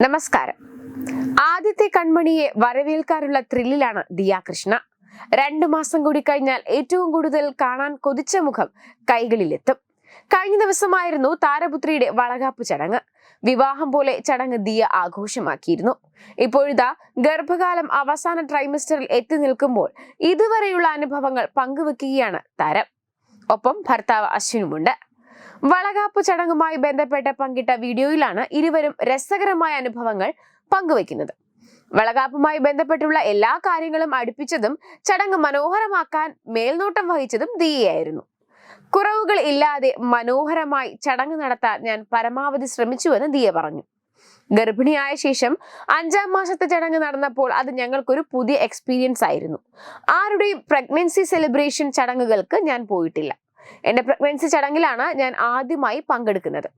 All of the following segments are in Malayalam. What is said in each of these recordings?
നമസ്കാരം. ആദ്യത്തെ കൺമണിയെ വരവേൽക്കാറുള്ള ത്രില്ലിലാണ് ദിയ കൃഷ്ണ രണ്ടു മാസം കൂടി കഴിഞ്ഞാൽ ഏറ്റവും കൂടുതൽ കാണാൻ കൊതിച്ച മുഖം കൈകളിലെത്തും. കഴിഞ്ഞ ദിവസമായിരുന്നു താരപുത്രിയുടെ വളകാപ്പ് ചടങ്ങ്. വിവാഹം പോലെ ചടങ്ങ് ദിയ ആഘോഷമാക്കിയിരുന്നു. ഇപ്പോഴിതാ ഗർഭകാലം അവസാന ട്രൈമസ്റ്ററിൽ എത്തി നിൽക്കുമ്പോൾ ഇതുവരെയുള്ള അനുഭവങ്ങൾ പങ്കുവെക്കുകയാണ് താരം. ഒപ്പം ഭർത്താവ് അശ്വിനുമുണ്ട്. വളകാപ്പ് ചടങ്ങുമായി ബന്ധപ്പെട്ട് പങ്കിട്ട വീഡിയോയിലാണ് ഇരുവരും രസകരമായ അനുഭവങ്ങൾ പങ്കുവെക്കുന്നത് വളകാപ്പുമായി ബന്ധപ്പെട്ടുള്ള എല്ലാ കാര്യങ്ങളും അടുപ്പിച്ചതും ചടങ്ങ് മനോഹരമാക്കാൻ മേൽനോട്ടം വഹിച്ചതും ദിയയായിരുന്നു. കുറവുകൾ ഇല്ലാതെ മനോഹരമായി ചടങ്ങ് നടത്താൻ ഞാൻ പരമാവധി ശ്രമിച്ചുവെന്ന് ദിയ പറഞ്ഞു. ഗർഭിണിയായ ശേഷം അഞ്ചാം മാസത്തെ ചടങ്ങ് നടന്നപ്പോൾ അത് ഞങ്ങൾക്കൊരു പുതിയ എക്സ്പീരിയൻസ് ആയിരുന്നു. ആരുടെയും പ്രഗ്നൻസി സെലിബ്രേഷൻ ചടങ്ങുകൾക്ക് ഞാൻ പോയിട്ടില്ല. എന്റെ പ്രഗ്നൻസി ചടങ്ങിലാണ് ഞാൻ ആദ്യമായി പങ്കെടുക്കുന്നത്.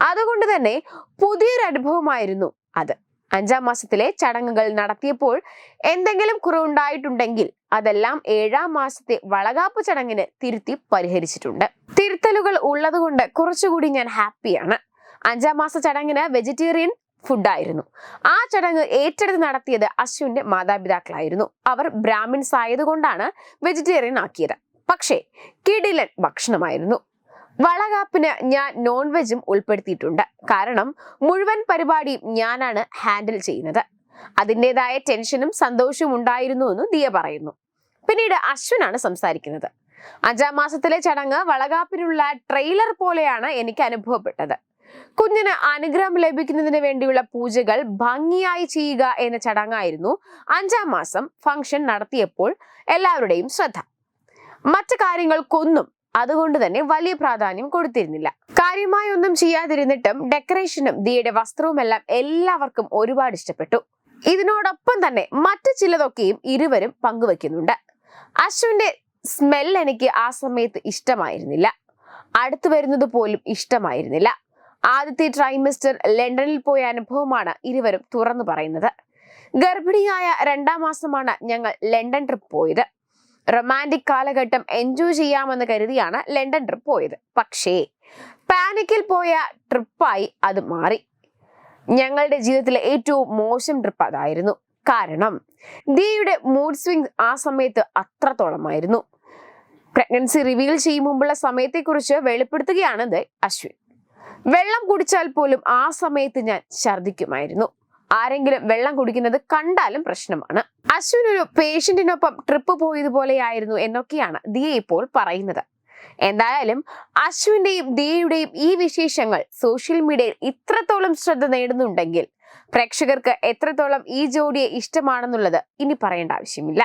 അതുകൊണ്ട് തന്നെ പുതിയൊരു അനുഭവമായിരുന്നു അത്. അഞ്ചാം മാസത്തിലെ ചടങ്ങുകൾ നടത്തിയപ്പോൾ എന്തെങ്കിലും കുറവുണ്ടായിട്ടുണ്ടെങ്കിൽ അതെല്ലാം ഏഴാം മാസത്തെ വളകാപ്പ് ചടങ്ങിന് തിരുത്തി പരിഹരിച്ചിട്ടുണ്ട്. തിരുത്തലുകൾ ഉള്ളതുകൊണ്ട് കുറച്ചുകൂടി ഞാൻ ഹാപ്പിയാണ്. അഞ്ചാം മാസ ചടങ്ങിന് വെജിറ്റേറിയൻ ഫുഡായിരുന്നു. ആ ചടങ്ങ് ഏറ്റെടുത്ത് നടത്തിയത് അശ്വിന്റെ മാതാപിതാക്കളായിരുന്നു. അവർ ബ്രാഹ്മിൻസ് ആയതുകൊണ്ടാണ് വെജിറ്റേറിയൻ ആക്കിയത്. പക്ഷേ കിടിലൻ ഭക്ഷണമായിരുന്നു. വളകാപ്പിന് ഞാൻ നോൺ വെജും ഉൾപ്പെടുത്തിയിട്ടുണ്ട്. കാരണം മുഴുവൻ പരിപാടിയും ഞാനാണ് ഹാൻഡിൽ ചെയ്യുന്നത്. അതിന്റെതായ ടെൻഷനും സന്തോഷവും ഉണ്ടായിരുന്നു എന്ന് ദിയ പറയുന്നു. പിന്നീട് അശ്വനാണ് സംസാരിക്കുന്നത്. അഞ്ചാം മാസത്തിലെ ചടങ്ങ് വളകാപ്പിനുള്ള ട്രെയിലർ പോലെയാണ് എനിക്ക് അനുഭവപ്പെട്ടത്. കുഞ്ഞിന് അനുഗ്രഹം ലഭിക്കുന്നതിന് വേണ്ടിയുള്ള പൂജകൾ ഭംഗിയായി ചെയ്യുക എന്ന ചടങ്ങായിരുന്നു അഞ്ചാം മാസം ഫംഗ്ഷൻ നടത്തിയപ്പോൾ എല്ലാവരുടെയും ശ്രദ്ധ. മറ്റു കാര്യങ്ങൾക്കൊന്നും അതുകൊണ്ട് തന്നെ വലിയ പ്രാധാന്യം കൊടുത്തിരുന്നില്ല. കാര്യമായി ഒന്നും ചെയ്യാതിരുന്നിട്ടും ഡെക്കറേഷനും ദിയുടെ വസ്ത്രവുമെല്ലാം എല്ലാവർക്കും ഒരുപാട് ഇഷ്ടപ്പെട്ടു. ഇതിനോടൊപ്പം തന്നെ മറ്റു ചിലതൊക്കെയും ഇരുവരും പങ്കുവെക്കുന്നുണ്ട്. അശ്വിന്റെ സ്മെൽ എനിക്ക് ആ സമയത്ത് ഇഷ്ടമായിരുന്നില്ല. അടുത്തു വരുന്നത് പോലും ഇഷ്ടമായിരുന്നില്ല. ആദ്യത്തെ ട്രൈമിസ്റ്റർ ലണ്ടനിൽ പോയ അനുഭവമാണ് ഇരുവരും തുറന്നു പറയുന്നത്. ഗർഭിണിയായ രണ്ടാം മാസമാണ് ഞങ്ങൾ ലണ്ടൻ ട്രിപ്പ് പോയത്. റൊമാന്റിക് കാലഘട്ടം എൻജോയ് ചെയ്യാമെന്ന് കരുതിയാണ് ലണ്ടൻ ട്രിപ്പ് പോയത്. പക്ഷേ പാനിക്കിൽ പോയ ട്രിപ്പായി അത് മാറി. ഞങ്ങളുടെ ജീവിതത്തിലെ ഏറ്റവും മോശം ട്രിപ്പ് അതായിരുന്നു. കാരണം ദിയുടെ മൂഡ് സ്വിംഗ് ആ സമയത്ത് അത്രത്തോളമായിരുന്നു. പ്രഗ്നൻസി റിവീൽ ചെയ്യും മുമ്പുള്ള സമയത്തെക്കുറിച്ച് വെളിപ്പെടുത്തുകയാണ് അശ്വിൻ. വെള്ളം കുടിച്ചാൽ പോലും ആ സമയത്ത് ഞാൻ ഛർദ്ദിക്കുമായിരുന്നു. ആരെങ്കിലും വെള്ളം കുടിക്കുന്നത് കണ്ടാലും പ്രശ്നമാണ്. അശ്വിൻ ഒരു പേഷ്യന്റിനൊപ്പം ട്രിപ്പ് പോയതുപോലെയായിരുന്നു എന്നൊക്കെയാണ് ദിയ ഇപ്പോൾ പറയുന്നത്. എന്തായാലും അശ്വിന്റെയും ദിയയുടെയും ഈ വിശേഷങ്ങൾ സോഷ്യൽ മീഡിയയിൽ ഇത്രത്തോളം ശ്രദ്ധ നേടുന്നുണ്ടെങ്കിൽ പ്രേക്ഷകർക്ക് എത്രത്തോളം ഈ ജോഡിയെ ഇഷ്ടമാണെന്നുള്ളത് ഇനി പറയേണ്ട ആവശ്യമില്ല.